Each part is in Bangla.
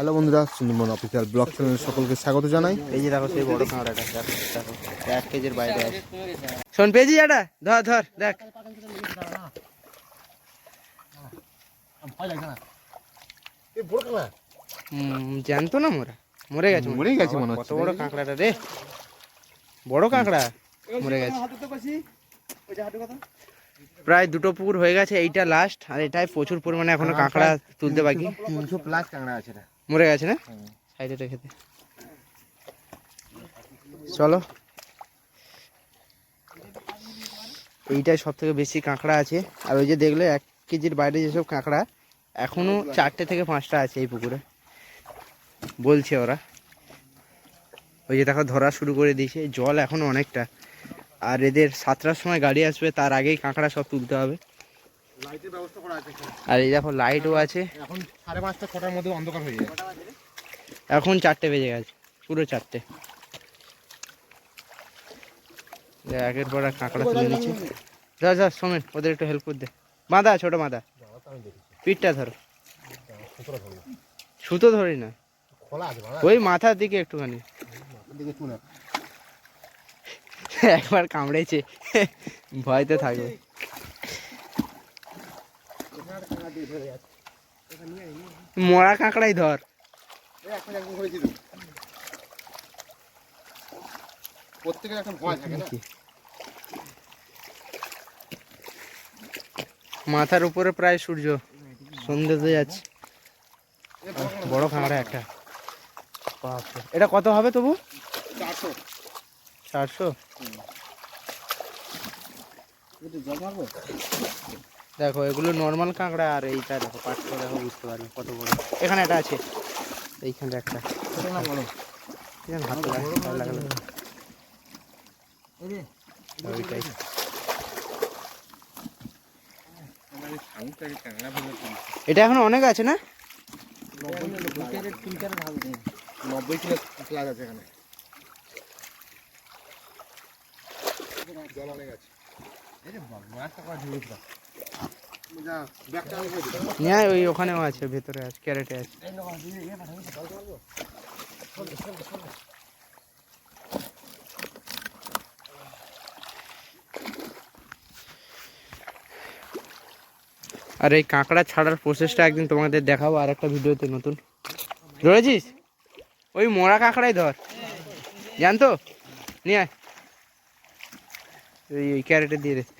হ্যালো বন্ধুরা সুন্দরবন অফিসিয়াল ব্লগ চ্যানেলের সকলকে স্বাগত জানাই। এই যে দেখো সেই বড় কাঁকড়াটা দেখো এক কেজির বাইরে আছে। শোন পেয়েছি এটা। ধর ধর দেখ। হুম, জ্যান্ত না মোরা। মরে গেছে। মরেই গেছে মনে হচ্ছে বড় কাঁকড়াটা রে। বড় কাঁকড়া মরে গেছে। প্রায় দুটো পুকুর হয়ে গেছে এইটা লাস্ট আর এটাই প্রচুর পরিমাণে এখনও কাঁকড়া তুলতে বাকি। তিনশো প্লাস কাঁকড়া আছে এটা। মরে গেছে না? সাইডে রেখে দে। চলো। এইটাই সব থেকে বেশি কাঁকড়া আছে। আর ওই যে দেখলে এক কেজির বাইরে যেসব কাঁকড়া এখনও চারটে থেকে পাঁচটা আছে এই পুকুরে। বলছে ওরা। ওই যে দেখো ধরা শুরু করে দিয়েছে। জল এখনও অনেকটা। আর এদের সাতটার সময় গাড়ি আসবে তার আগেই কাঁকড়া সব তুলতে হবে। লাইটের ব্যবস্থা করা আছে আর এই দেখো লাইটও আছে। এখন সাড়ে পাঁচটা ছটার মধ্যে অন্ধকার হয়ে যায় এখন চারটে বেজে গেছে পুরো চারটে। এ একের পর এক কাঁকড়া তুলে নিচ্ছে। যা যা সোমেন ওদের একটু হেল্প করে দে। বাঁধা ছোট বাঁধা। পিঠটা ধরো। সুতো ধরি না। খোলা আছে বাবা ওই মাথার দিকে একটুখানি। একবার কামড়েছে। ভয়তে থাকবে। মরা কাঁকড়াই ধর। এখন একদম হয়েছি তো প্রত্যেকের একটা ভয় থাকে না? মাথার উপরে প্রায় সূর্য। সন্ধ্যে তো যাচ্ছে বড় কাঁকড়া একটা। এটা কত হবে তবু? চারশো। চারশো? দেখো এগুলো নর্মাল কাঁকড়া আর এইটা দেখো পাঁচশো দেখো বুঝতে পারবে কত বড়। এখানে একটা আছে। এইখানে একটা। হাতে লাগল ওইটাই এটা এখন অনেক আছে না? নব্বই কিলো প্লাস আছে এখানে। জল অনেক আছে যা, ব্যাগটা আমি করে দিলাম। নিয়ে ওই ওখানেও আছে ভেতরে আছে ক্যারেটে আছে। আর এই কাঁকড়া ছাড়ার প্রসেসটা একদিন তোমাদের দেখাবো আর একটা ভিডিওতে নতুন। ধরেছিস? ওই মরা কাঁকড়াই ধর। জানতো? নিয়ে আয়। ক্যারেটে দিয়ে দে।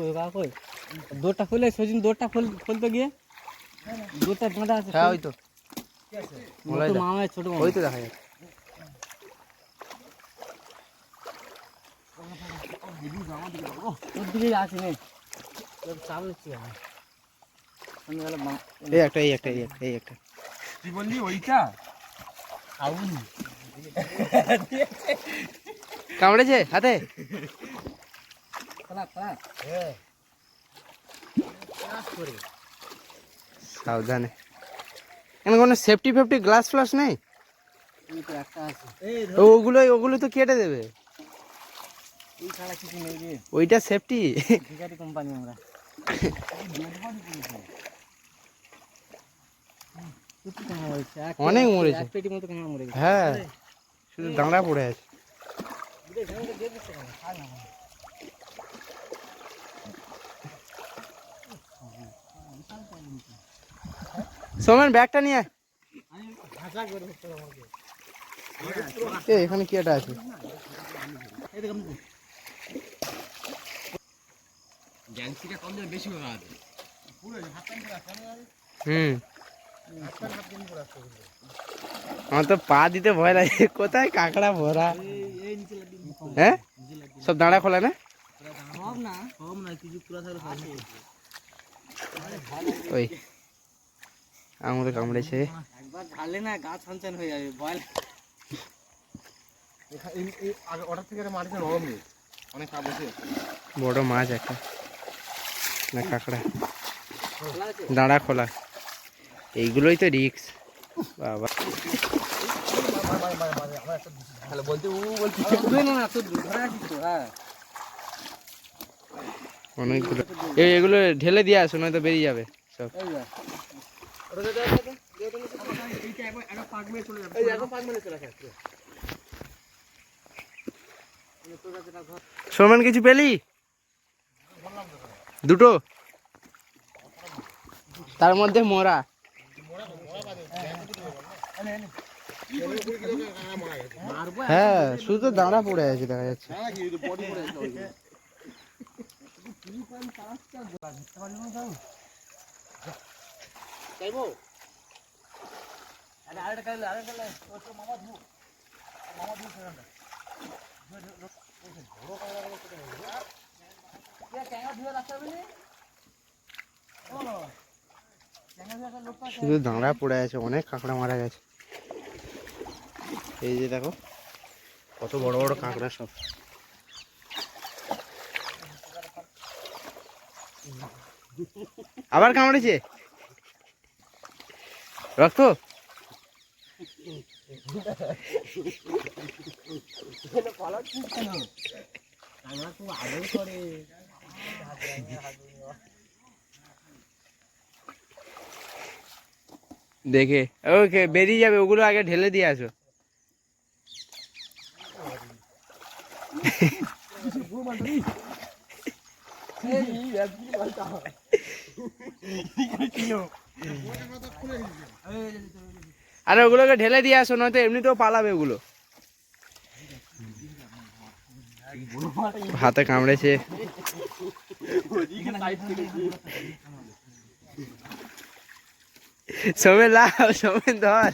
নাও, এই নাও। দৌড়টা খুলে সজিন দৌড়টা খুল খুলতে গিয়ে দৌড়টা বাঁধা আছে হ্যাঁ ওই তো। বলাই ছোট মামা ছোট মামা। ওই তো দেখা ওর আছে নে। সামনে কি এই একটা এই একটা এই একটা এই একটা। কি বললি ওইটা? আউন কামড়েছে হাতে? খোলা খোলা সাবধানে। এখানে কোনো সেফটি ফেফটি গ্লাস ফ্লাস নেই? তো একটা আছে। এই ও, ওগুলো ওগুলো তো কেটে দেবে। ওইটা সেফটি কোম্পানি আমরা। অনেক মরেছে। হ্যাঁ। শুধু দাঁড়া পড়ে আছে। সোমেন ব্যাগটা নিয়ে এখানে কি একটা আছে? হুম। আমার তো পা দিতে ভয় লাগে। কোথায় কাঁকড়া ভরা? হ্যাঁ? সব দাঁড়া খোলা না? ওই। আঙুলে কামড়েছে একবার ঢালে না গা ছনছন হয়ে যাবে থেকে মাটিতে নরম নেই অনেক আছে। বড় মাছ একটা। না কাঁকড়া। দাঁড়া খোলা। এইগুলোই তো রিক্স বাবা। তাহলে বলতে ও বলতে তুই না না তুই ধরে আছিস তো হ্যাঁ। অনেকগুলো। এই এগুলো ঢেলে দিয়ে আসো নয়তো বেরিয়ে যাবে সব। সমান কিছু পেলি? দুটো? তার মধ্যে মোরা। হ্যাঁ শুধু দাঁড়া পড়ে আছে দেখা যাচ্ছে না, না, কি, এই তো body পড়ে আছে ওইখানে। চাইব? আরে আরেকটা কাটলে আরেকটা কাটলে ও তো মামা ধু মামা ধু সেখানটা। হবে ট্যাঙ্গা ধুয়ে। শুধু দাঁড়া পড়ে আছে অনেক কাঁকড়া মারা গেছে। এই যে দেখো কত বড় বড় কাঁকড়া সব। আবার কামড়েছে? রক্ত দেখে ওকে বেরিয়ে যাবে ওগুলো আগে ঢেলে দিয়ে আসো আরে ওগুলোকে ঢেলে দিয়ে আসো, নয়তো এমনিতেও পালাবে ওগুলো। হাতে কামড়েছে। সোমেন লাভ সোমেন, ধর।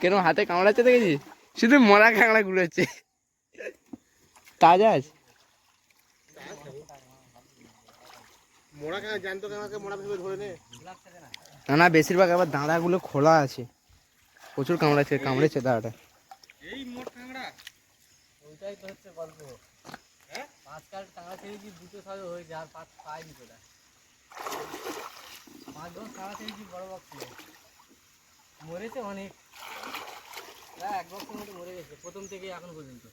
কেন হাতে কামড়াচ্ছে দেখেছিস শুধু মরা কাঁকড়া ঘুরেছে তাজা আছে। মোড়া কেন জ্যান্ত কেনাকে মোড়া ভেবে ধরে নে। না না বেশিরভাগ আবার দাঁড়াগুলো খোলা আছে। প্রচুর কামড়াচ্ছে কামড়েছে দাঁড়াটা। এই মোট কাঁকড়া? ওইটাই তো হচ্ছে গল্প। হ্যাঁ? পাঁচ কাল টাকা ছেড়ে কি দুটো সবে হয়ে যায় আর পাঁচ পাইনি তোরা পাঁচ দশ টাকা ছেড়ে কি বড় বক্স ছিল মরেছে অনেক। এক বক্সের মধ্যে মরে গেছে প্রথম থেকে এখন পর্যন্ত।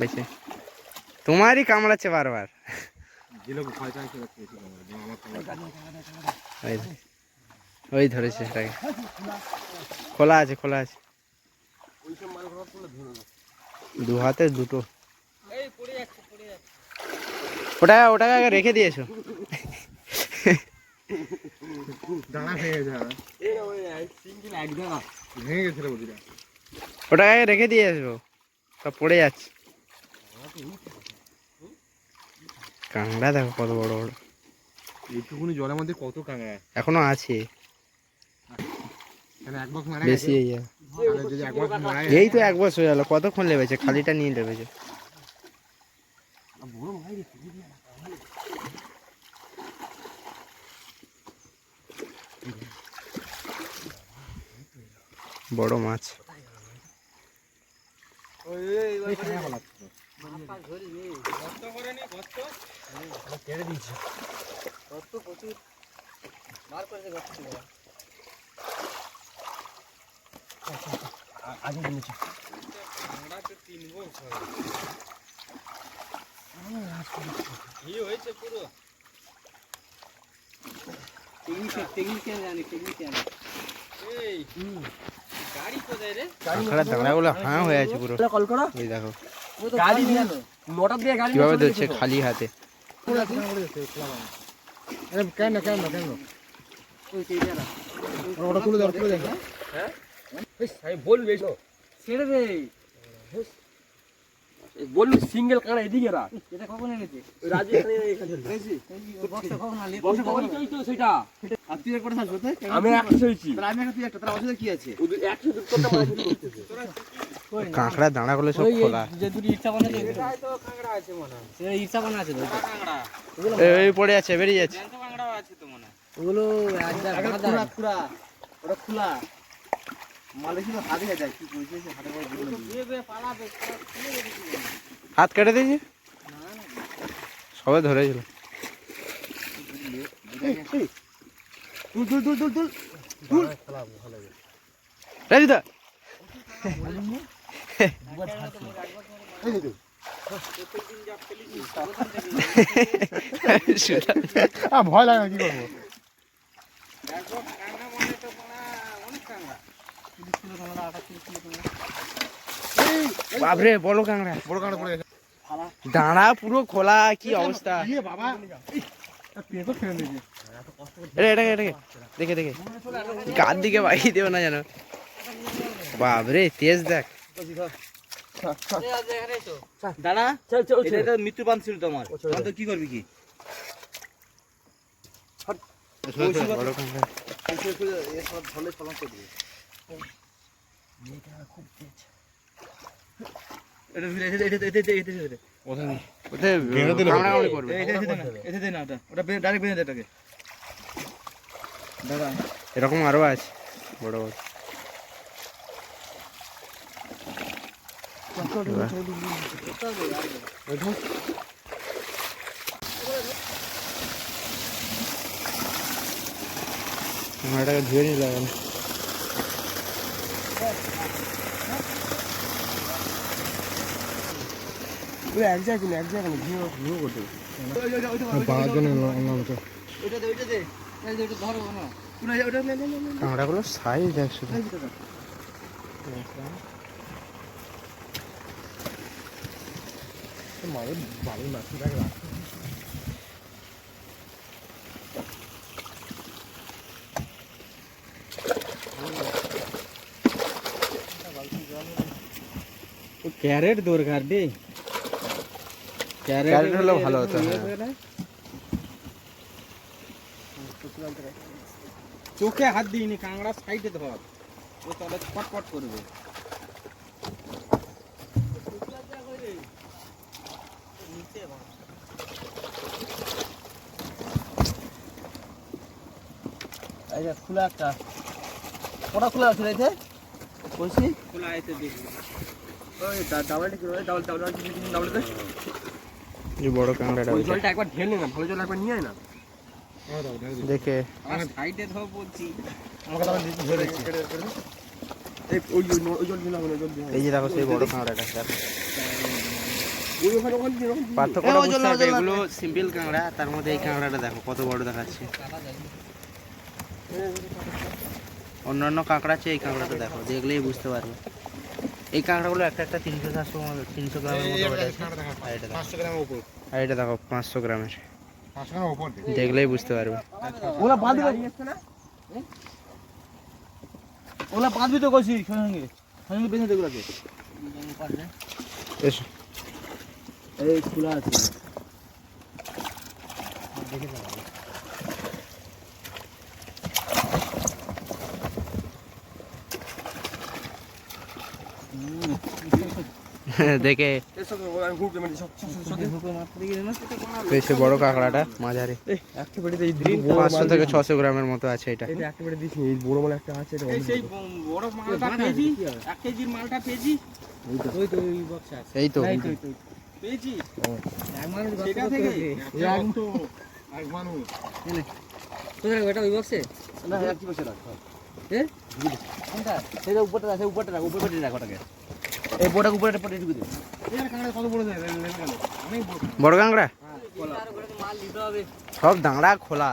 বেশি তোমারই কামড়াচ্ছে বারবার। ওই ধরেছে সেটাকে। খোলা আছে খোলা আছে। দু হাতে দুটো। ওটা ওটাকে আগে রেখে দিয়েছ? ওটাকে আগে রেখে দিয়ে আসব সব পড়ে যাচ্ছে। কাঁকড়া দেখো কত বড় বড় এইটুকুনি জলের মধ্যে কত কাঁকড়া এখনও আছে বেশি এই যদি এক বক্স মারা এই তো এক বছর হয়ে গেল কতক্ষণ লেবেছে খালিটা নিয়ে লেবেছে বড় মাছ কেটে দিয়েছি গর্ত প্রচুর বার করেছে গর্ত আগে কিনেছি টেকনিশিয়ান টেকনিশিয়ান জানি টেকনিশিয়ান কাঁকড়ার দাঁড়াগুলো হাঁ হয়ে আছে পুরো। কল করো এই দেখো। গাড়ি নিয়ে নিয়ে দিয়ে গাড়ি কীভাবে ধরছে খালি হাতে? কেন কেন কেন? ওটা তুলে দাও তুলে দাও হ্যাঁ? বলবে ছেড়ে দে। বললু সিঙ্গেল কাঁড়া এদিকে রাখ এটা কখন এনেছে? রাজি বক্সে কখন আনলি সেটা? আর তুই একবার থাকবে আমি একশো হয়েছি আমি একটা তুই একটা তাহলে অসুবিধা কি আছে? একশো দুটোটা মাছ কাঁকড়ার দাঁড়াগুলো সব ওই খোলা। কাঁকড়া আছে আছে এই পড়ে যাচ্ছে বেরিয়ে যাচ্ছে। ওগুলো আছে। খোলা। হাতে কেটে দিয়েছে? সবাই ধরেছিল। তুল তুল তুল তুল তুল ভয় লাগে কি করব? কাঁকড়া কাঁকড়া। বলো বড় কাঁটা পড়ে গেছে। দাঁড়া পুরো খোলা কি অবস্থা? ইয়ে বাবা দেখে দেখে। কার দিকে বাইরে দেবে না জানো বাপরে তেজ দেখ। এই আজ এখানে এসো। দাঁড়া। চল চল এটা মৃত্যু পান ছিল তোমার। তখন তো কি করবি কি? বড় করে দিবে এটা এটা এটা এটা এটা এটা এটা ওতে কামড়াকামড়ি করবে এটা এটা না এটা দে না ওটা ওটা ডাইরেক্ট বেঁধে দে এটাকে দাদা এরকম আরও আছে বড় বড় এটাকে ধুয়ে নিলে এখন এক জায়গায় কিনে এক জায়গায় কিনে ভিউ ভিউ করতে ওইটা দে ওইটা দে এই যে এটা ধরো না কোনা ওটা নে নে নে নে কাঁকড়াগুলো সাইজ দেখ শুধু ক্যারেট দরকার রে ক্যারেট হলে ভালো হতো হ্যাঁ। চোখে হাত দিইনি কাঁকড়া সাইডে ধর ও তাহলে পটপট করবে এই যে খোলা একটা ওটা খোলা আছে রে কইছি খোলা এতে দেখবি ওই ডাবলটা কি ওই ডাবল ডাবল ডাবল দে যে বড় কাঁকড়াটা ওই ওইটা। জলটা একবার ঢেলে না ভালো জল একবার নিয়ে আয় না। দেখে। সাইডে ধর বলছি। আমাকে তাহলে ধরে দিচ্ছি। এই যে দেখো সেই বড় কাঁকড়াটা দেখো। হবে। এগুলো সিম্পল কাঁকড়া তার মধ্যে এই কাঁকড়াটা দেখো কত বড় দেখাচ্ছে। অন্যান্য কাঁকড়া আছে এই কাঁকড়াটা দেখো দেখলেই বুঝতে পারবে। এই কাঁকড়াগুলো একটা একটা তিনশো চারশো তিনশো গ্রামের মতো আর এটা দেখো। পাঁচশো গ্রামের উপর। আর এটা দেখো পাঁচশো গ্রামের। পাঁচশো গ্রামের উপর। দেখলেই বুঝতে পারবে। ওলা বাঁধবে না? ওলা বাঁধবি তো কইছি সঙ্গে। সঙ্গে বেঁধে এসো। এই খোলা আছে। দেখে সব বেশি বড় কাঁকড়াটা মাঝারি। পাঁচশো থেকে ছশো গ্রামের মতো আছে এটা। এটা একটা বেড়ে এই বড় একটা আছে এই সেই বড় মালটা পেয়েছি এক কেজির মালটা পেয়েছি। ওই তো আছে। ওটা ওই বক্সে না এক কি রাখ সেটা উপরটা রাখ উপরটা রাখ উপর রাখ ওটাকে। এই বোটা উপরে পটে ঢুকে বড় কাঁকড়া। হবে সব দাঁড়া খোলা।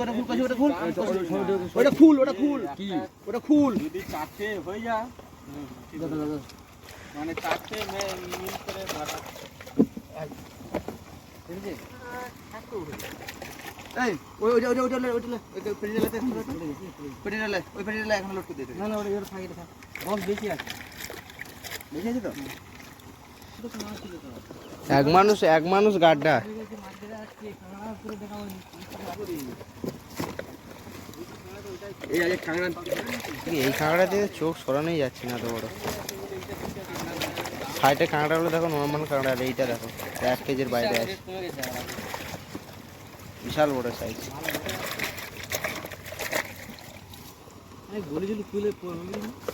ওটা খুল ওটা খুল। ওটা খুল ওটা খুল। কি? ওটা খুল। যদি চারটে হয়ে যায় মানে চারটে মিল করে ধরা এই ওই ওই ওই ওই ওই তো এক মানুষ এক মানুষ গাড্ডা এই কাঁকড়া দিয়ে চোখ সরানোই যাচ্ছে না এত বড় সাইডে কাঁকড়াগুলো দেখো নর্মাল কাঁকড়া এইটা দেখো এক কেজির বাইরে আছে বিশাল বড় সাইজ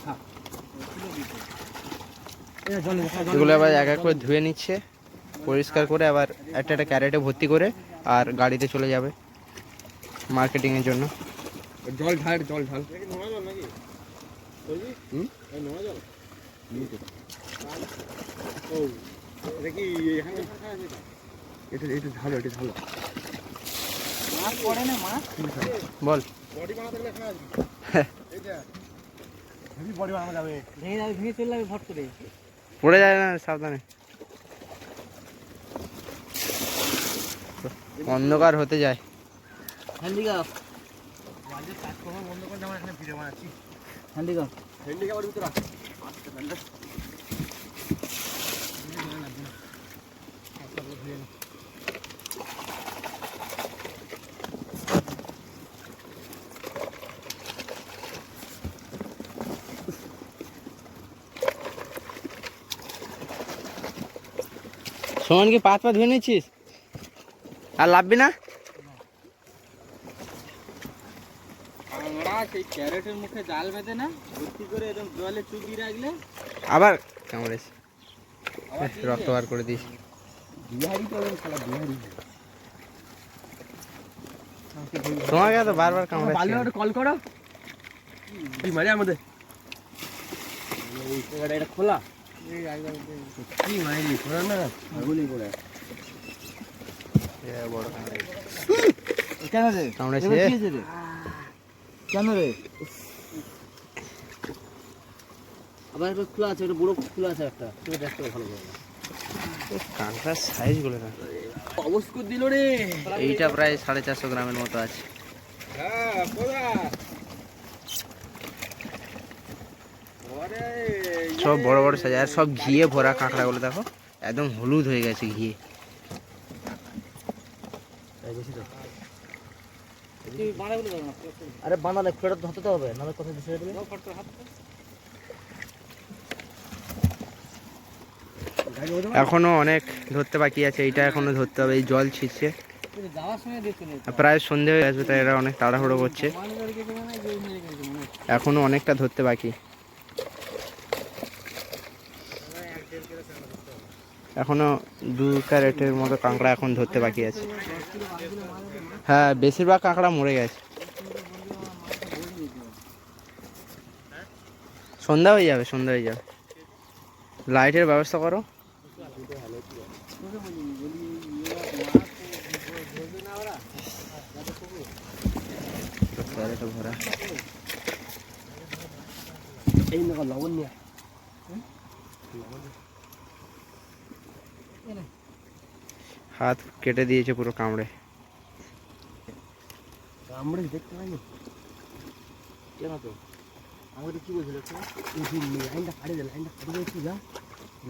হ্যাঁ। এগুলো আবার এক এক করে ধুয়ে নিচ্ছে পরিষ্কার করে আবার একটা একটা ক্যারেটে ভর্তি করে আর গাড়িতে চলে যাবে মার্কেটিংয়ের জন্য। জল ঢাল জল ঢাল। এটা এটা ঢালো এটা ঢালো। বল। পড়ে যায় না সাবধানে। অন্ধকার হতে যায়। হ্যান্ডিক্যাপ। বন্ধ করে আমরা এখানে ভিডিও বানাচ্ছি হ্যান্ডিক্যাপ। হ্যান্ডিক্যাপের ভিতরে রাখ। সমান কি পাত পা ধুয়ে নিচ্ছিস আর লাভবি না? মুখে জাল বেঁধে না ভর্তি করে একদম জলে চুবি রাখলে আবার কামড়েছে রক্ত বার করে দিস। বিহারি তো খেলা বিহারি তোমাকে তো বারবার বাল্যটা কল করো মারে আমাদের? এটা খোলা। আবার একটা খোলা আছে একটা বড় খোলা আছে একটা তুমি দেখতে ভালো করে কাঁকড়ার সাইজগুলো না অবস্কুর দিল রে এইটা প্রায় সাড়ে চারশো গ্রামের মতো আছে হ্যাঁ সব বড় বড় সাইজ আর সব ঘিয়ে ভরা কাঁকড়াগুলো দেখো একদম হলুদ হয়ে গেছে ঘিয়ে। আরে বানালে ফেরত ধরতে হবে নাহলে কথা ছেড়ে দেবে? এখনও অনেক ধরতে বাকি আছে এইটা এখনও ধরতে হবে এই জল ছিটছে। প্রায় সন্ধে হয়ে আসবে তাই এরা অনেক তাড়াহুড়ো করছে। এখনও অনেকটা ধরতে বাকি। এখনও দু ক্যারেটের মতো কাঁকড়া এখন ধরতে বাকি আছে। হ্যাঁ বেশিরভাগ কাঁকড়া মরে গেছে। সন্ধ্যা হয়ে যাবে সন্ধ্যা হয়ে যাবে। লাইটের ব্যবস্থা করো। ক্যারেটে ভরা এই লবণ নিয়ে হাত কেটে দিয়েছে পুরো কামড়ে। আমরা দেখতে পাইনি? কেন তো? আমাকে কি বলছিল একটু? এই যে লাইনটা কাটি দে লাইনটা কাটি দে যা।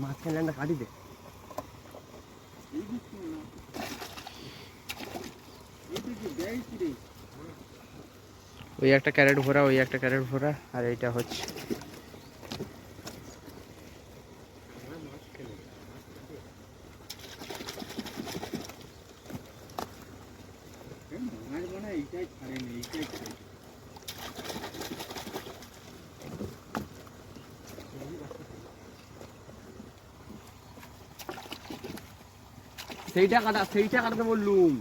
মাঝখানে লাইনটা কাটি দে। ওই একটা ক্যারেট ভরা ওই একটা ক্যারেট ভরা আর এইটা হচ্ছে মাছ মনে হয় এইটাই ছাড়েনি এইটাই ছাড়েনি সেইটা কাটা সেইটা কাটাতে বললুম।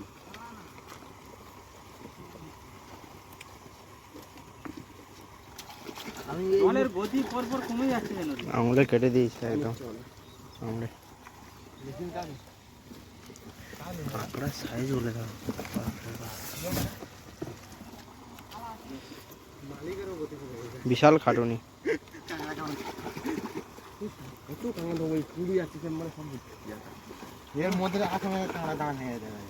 জলের গতি পর পর কমে যাচ্ছে কেন রে? কেটে দিয়েছে একদম। সাইজ বলে দাও। বিশাল খাটুনি। কত কাঁকড়া এই কুড়ি আছে মানে সব এর মধ্যে কাঁড়া দাঁড়া দেবে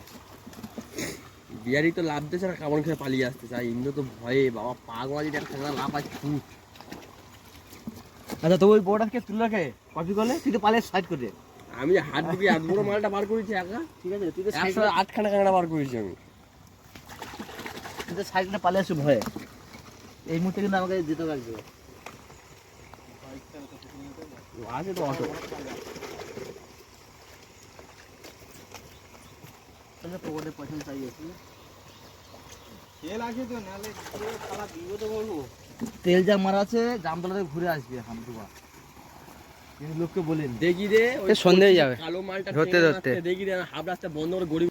বিহারি তো লাভ দিয়েছে না কামড় খেয়ে পালিয়ে আসতে চাই ইন্দ্র তো ভয়ে বাবা পাগল যেটা একটা কাঁকড়া লাভ আছে আচ্ছা তো ওই বড়টাকে তুলে রাখে কপি করলে তুই তো পালে সাইড করে আমি হাত দিয়ে এত বড় মালটা বার করেছি একা? ঠিক আছে তুই তো একশো আটখানা কাঁকড়া বার করেছি আমি। তুই তো সাইড করে পালে আসে ভয়ে এই মুহূর্তে কিন্তু আমাকে যেতে লাগবে আছে তো অটো। তেল আছে তো নাহলে খালা বিপদে বলব তেল যা মারা আছে জামতলা থেকে ঘুরে আসবে এখন দুবার কিন্তু লোককে বলেন। দেখি রে সন্ধে যাবে। কালো মালটা ধরতে ধরতে। দেখি রে হাফ রাস্তা বন্ধ করে গড়ি